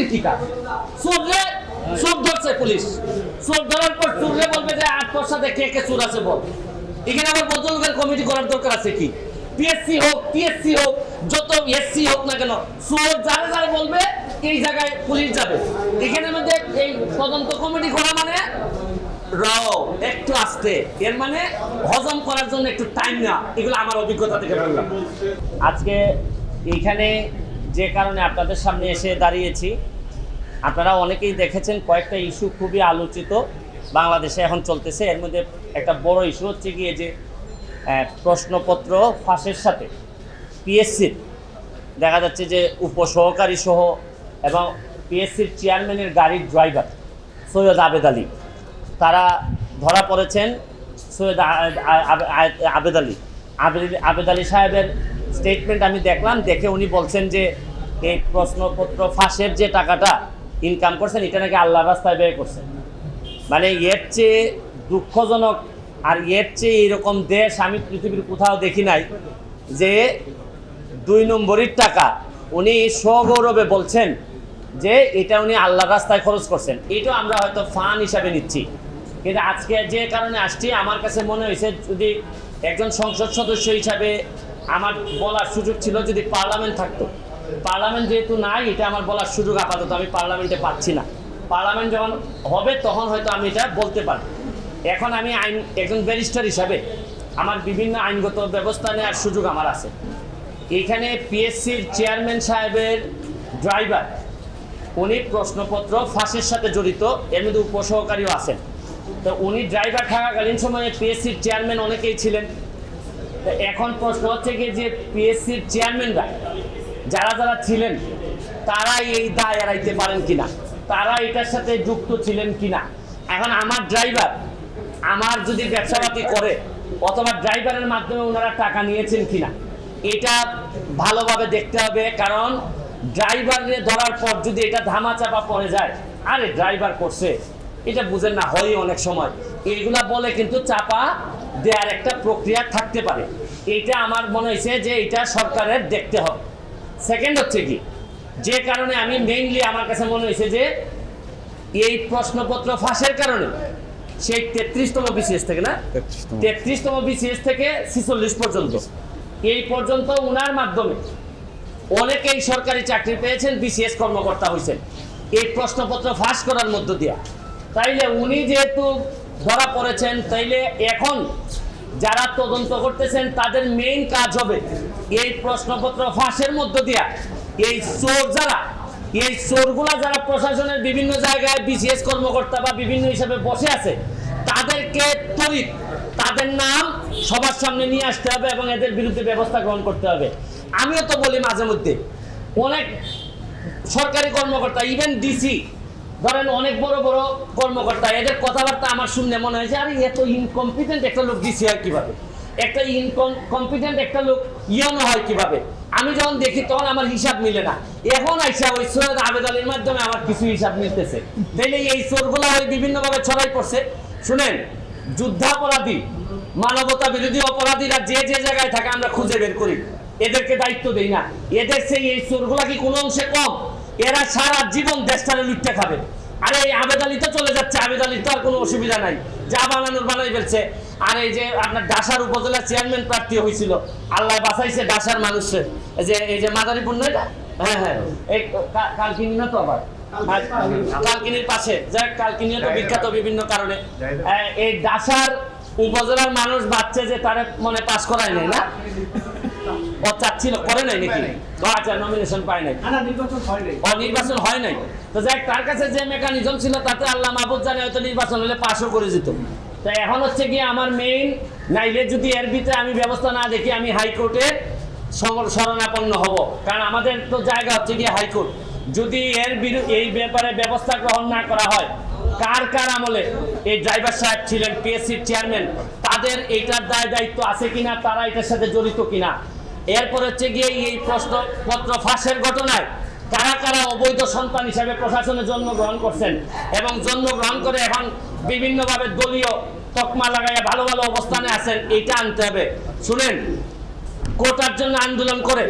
Committee ঠিক আছে চোর ধরছে পুলিশ। চোর ধরার পর চোররে বলবে যে আট তোর কে কে চোর আছে বল? এখানে আবার ভদ্রলোকের কমিটি করার দরকার আছে কি? পিএসসি হোক টিএসসি হোক, যত এসসি হোক না কেন, চোর বলবে, এই জায়গায় পুলিশ যাবে। এখানের মধ্যে এই তদন্ত কমিটি করা মানে একটু আসতে। এর মানে হজম করার জন্য একটু টাইম না এগুলো আমার অভিজ্ঞতা থেকে বললাম। আজকে এইখানে যে কারণে আপনাদের সামনে এসে দাঁড়িয়েছি আপনারা অনেকেই দেখেছেন কয়েকটা ইস্যু খুবই আলোচিত বাংলাদেশে এখন চলতেছে। এর মধ্যে একটা বড় ইস্যু হচ্ছে গিয়ে যে প্রশ্নপত্র ফাঁসের সাথে পিএসসির দেখা যাচ্ছে যে উপসহকারী সহ এবং পিএসসির চেয়ারম্যানের গাড়ির ড্রাইভার সৈয়দ আবেদ আলী, তারা ধরা পড়েছেন সৈয়দ আবেদ আলী। আবেদ আবেদ আলী সাহেবের স্টেটমেন্ট আমি দেখলাম, দেখে উনি বলছেন যে, এই প্রশ্নপত্র ফাঁসের যে টাকাটা ইনকাম করছেন, এটা নাকি আল্লাহ রাস্তায় ব্যয় করছেন। মানে এর চেয়ে দুঃখজনক আর এর চেয়ে এরকম দেশ আমি পৃথিবীর কোথাও দেখি নাই যে দুই নম্বরের টাকা উনি সগৌরবে বলছেন যে এটা উনি আল্লাহ রাস্তায় খরচ করছেন। এটা আমরা হয়তো ফান হিসাবে নিচ্ছি। কিন্তু আজকে যে কারণে আসছি, আমার কাছে মনে হয়েছে যদি একজন সংসদ সদস্য হিসাবে আমার বলার সুযোগ ছিল যদি পার্লামেন্ট থাকতো। পার্লামেন্ট যেহেতু নাই, এটা আমার বলার সুযোগ আপাতত আমি পার্লামেন্টে পাচ্ছি না। পার্লামেন্ট যখন হবে, তখন হয়তো আমি এটা বলতে পারব। এখন আমি আইন, একজন ব্যারিস্টার হিসাবে আমার বিভিন্ন আইনগত ব্যবস্থা নেওয়ার সুযোগ আমার আছে। এখানে পিএসসির চেয়ারম্যান সাহেবের ড্রাইভার, উনি প্রশ্নপত্র ফাঁসের সাথে জড়িত, এর মধ্যে উপসহকারীও আছেন। তো উনি ড্রাইভার থাকাকালীন সময়ে পিএসসির চেয়ারম্যান অনেকেই ছিলেন। এখন প্রশ্ন হচ্ছে কি যে পিএসসির চেয়ারম্যানরা যারা যারা ছিলেন, তারাই এই দায় এড়াইতে পারেন কিনা? তারা এটার সাথে যুক্ত ছিলেন কিনা? এখন আমার ড্রাইভার আমার যদি ব্যবসাপাতি করে, অথবা ড্রাইভারের মাধ্যমে ওনারা টাকা নিয়েছেন কিনা, এটা ভালোভাবে দেখতে হবে। কারণ ড্রাইভারে ধরার পর যদি এটা ধামাচাপা পড়ে যায়, আরে ড্রাইভার করছে, এটা বুঝেন না হয় অনেক সময়। এইগুলা বলে কিন্তু চাপা দেওয়ার একটা প্রক্রিয়া থাকতে পারে। এটা আমার মনে হয়েছে যে এটা সরকারের দেখতে হবে। সেকেন্ড হচ্ছে কি? যে কারণে আমি মেইনলি আমার কাছে মনে হয়েছে যে এই প্রশ্নপত্র ফাঁসের কারণে সেই তেত্রিশতম বিসিএস থেকে না? 33 তম। তেত্রিশতম বিসিএস থেকে ছিচল্লিশ পর্যন্ত। এই পর্যন্ত উনার মাধ্যমে অনেকেই সরকারি চাকরি পেয়েছেন বিসিএস কর্মকর্তা হয়েছেন। এই প্রশ্নপত্র ফাঁস করার মধ্য দিয়া। তাইলে উনি যেহেতু ধরা পড়েছেন তাইলে এখন যারা তদন্ত করতেছেন তাদের মেইন কাজ হবে এই প্রশ্নপত্র ফাঁসের মধ্য দিয়া, এই চোর যারা, এই চোরগুলা যারা প্রশাসনের বিভিন্ন জায়গায় বিসিএস কর্মকর্তা বা বিভিন্ন হিসাবে বসে আছে, তাদেরকে তরিত তাদের নাম সবার সামনে নিয়ে আসতে হবে এবং এদের বিরুদ্ধে ব্যবস্থা গ্রহণ করতে হবে। আমিও তো বলি মাঝে মধ্যে, অনেক সরকারি কর্মকর্তা ইভেন ডিসি ধরেন অনেক বড় বড় কর্মকর্তা, এদের কথাবার্তা আমার শুনলে মনে হয়েছে আরে এত ইনকম্পিটেন্ট একটা লোক ডিসি আর কীভাবে? একটা ইনকম্পিটেন্ট একটা লোক, ইয়নো হয় কীভাবে? আমি যখন দেখি, তখন আমার হিসাব মিলে না। এখন আইসা ওই সৈয়দ আবেদ আলীর মাধ্যমে আমার কিছু হিসাব মিলতেছে। তাইলে এই চোরগুলো ওই বিভিন্নভাবে ছড়াই পড়ছে। শুনেন, যুদ্ধাপরাধী, মানবতা বিরোধী অপরাধীরা যে যে জায়গায় থাকে, আমরা খুঁজে বের করি। এদেরকে দায়িত্ব দেই না। এদের সেই এই চোরগুলা কি কোনো অংশে কম? এরা সারা জীবন দেশটারে লুটতে খাবে। আরে এই আবেদ তো চলে যাচ্ছে। আবেদ তো আর কোনো অসুবিধা নাই। যা বানানোর বানাই ফেলছে। আর এই যে আপনার ডাসার উপজেলা চেয়ারম্যান প্রার্থী হয়েছিল। আল্লাহ বাঁচাইছে ডাসার মানুষের। এই যে এই যে মাদারীপুর না এটা? হ্যাঁ হ্যাঁ। এই কালকিনি না তো আবার? কালকিনির পাশে। যাক কালকিনিও তো বিখ্যাত বিভিন্ন কারণে। এই ডাসার উপজেলার মানুষ ভাবছে যে তারে মনে পাস করায় নাই না? ও চাচ্ছিল করে নাই নাকি? আচ্ছা নমিনেশন পায় নাই। নির্বাচন হয় নাই। ও নির্বাচন হয় নাই। তো যাক তার কাছে যে মেকানিজম ছিল তাতে আল্লাহ মাহবুব জানে হয়তো নির্বাচন হলে পাশও করে যেত। তো এখন হচ্ছে কি আমার মেইন নাইলে যদি এর ভিতরে আমি ব্যবস্থা না দেখি, আমি হাইকোর্টে শরণাপন্ন হব। কারণ আমাদের তো জায়গা হচ্ছে কি হাইকোর্ট যদি এর এই ব্যাপারে ব্যবস্থা গ্রহণ না করা হয়, কার কার আমলে এই ড্রাইভার সাহেব ছিলেন পিএসসির চেয়ারম্যান তাদের এইটার দায় দায়িত্ব আছে কিনা, তারা এটার সাথে জড়িত কিনা? এরপর হচ্ছে গিয়ে এই প্রশ্নপত্র ফাঁসের ঘটনায় কারা অবৈধ সন্তান হিসাবে প্রশাসনে জন্মগ্রহণ করছেন এবং জন্মগ্রহণ করে এখন বিভিন্নভাবে দলীয় তকমা লাগাইয়া ভালো ভালো অবস্থানে আছেন, এইটা আনতে হবে। শুনেন, কোটার জন্য আন্দোলন করে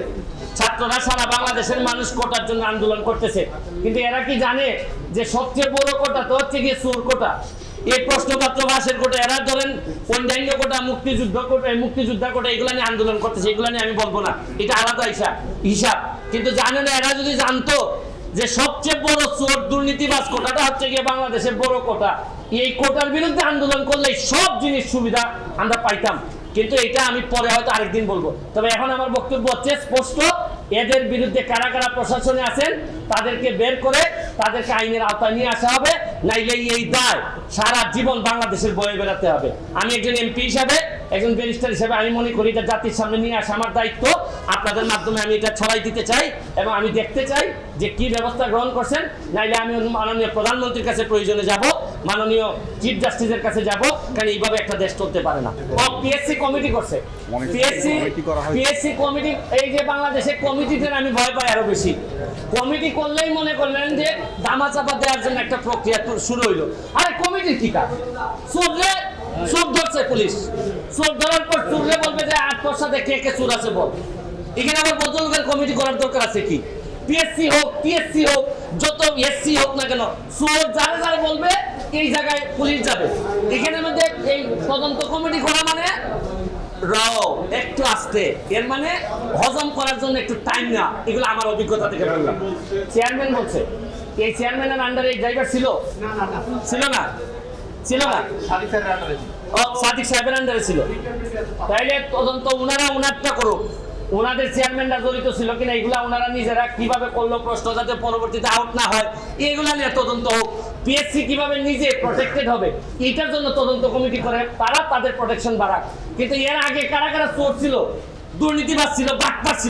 ছাত্ররা সারা বাংলাদেশের মানুষ কোটার জন্য আন্দোলন করতেছে। কিন্তু এরা কি জানে যে সবচেয়ে বড় কোটা তো হচ্ছে গিয়ে সুর কোটা? এই প্রশ্নপত্র ভাষের কোটা, এরা ধরেন অন্যান্য কোটা, মুক্তিযুদ্ধ কোটা মুক্তিযোদ্ধা কোটা, এগুলো নিয়ে আন্দোলন করতেছে, এগুলো নিয়ে আমি বলব না। এটা আলাদা হিসাব হিসাব। কিন্তু জানে না, এরা যদি জানতো যে সবচেয়ে বড় চোর দুর্নীতিবাজ কোটাটা হচ্ছে গিয়ে বাংলাদেশের বড় কোটা, এই কোটার বিরুদ্ধে আন্দোলন করলে সব জিনিস সুবিধা আমরা পাইতাম। কিন্তু এটা আমি পরে হয়তো আরেকদিন বলব। তবে এখন আমার বক্তব্য হচ্ছে স্পষ্ট, এদের বিরুদ্ধে কারা কারা প্রশাসনে আছেন তাদেরকে বের করে তাদেরকে আইনের আওতায় নিয়ে আসা হবে, নাইলে এই দায় সারা জীবন বাংলাদেশের বয়ে বেড়াতে হবে। আমি একজন এমপি হিসাবে, একজন ব্যারিস্টার হিসেবে আমি মনে করি এটা জাতির সামনে নিয়ে আসা আমার দায়িত্ব। আপনাদের মাধ্যমে আমি এটা ছড়াই দিতে চাই এবং আমি দেখতে চাই যে কি ব্যবস্থা গ্রহণ করছেন। নাইলে আমি মাননীয় প্রধানমন্ত্রীর কাছে প্রয়োজনে যাব মাননীয় চিফ জাস্টিসের কাছে যাব কারণ এইভাবে একটা দেশ চলতে পারে না। পিএসসি কমিটি করছে। পিএসসি। পিএসসি কমিটি এই যে বাংলাদেশে কমিটিতে আমি ভয় পাই আরও বেশি। কমিটি করলেই মনে করলেন যে দামা চাপা দেওয়ার জন্য একটা প্রক্রিয়া শুরু হইল। আরে কমিটির কি কাজ? চোরলে চোর ধরছে পুলিশ। চোর ধরার পর চুরলে বলবে যে আট পয়সাতে কে কে চোর আছে বল? এখানে আবার বদলকার কমিটি করার দরকার আছে কি? পিএসসি হোক টিএসসি হোক যত এসসি হোক না কেন চোর যারা যারা বলবে এই জায়গায় পুলিশ যাবে। এখানের মধ্যে এই তদন্ত কমিটি করা মানে রাও একটু আসতে। এর মানে হজম করার জন্য একটু টাইম না এগুলো আমার অভিজ্ঞতা থেকে বললাম। চেয়ারম্যান বলছে এই চেয়ারম্যানের আন্ডারে এই ড্রাইভার ছিল? ছিল না? ছিল না? সাদিক সাহেবের আন্ডারে ছিল। তাইলে তদন্ত ওনারা ওনারটা করুক। ওনাদের চেয়ারম্যানরা জড়িত ছিল কিনা এগুলা ওনারা নিজেরা কীভাবে করল প্রশ্ন যাতে পরবর্তীতে আউট না হয়, এগুলা নিয়ে তদন্ত হোক। পিএসসি কীভাবে নিজে প্রটেক্টেড হবে, এটার জন্য তদন্ত কমিটি করে তারা তাদের প্রোটেকশন বাড়াক। কিন্তু এর আগে কারা কারা চোর ছিল? দুর্নীতিবাদ ছিল, বাটপার ছিল।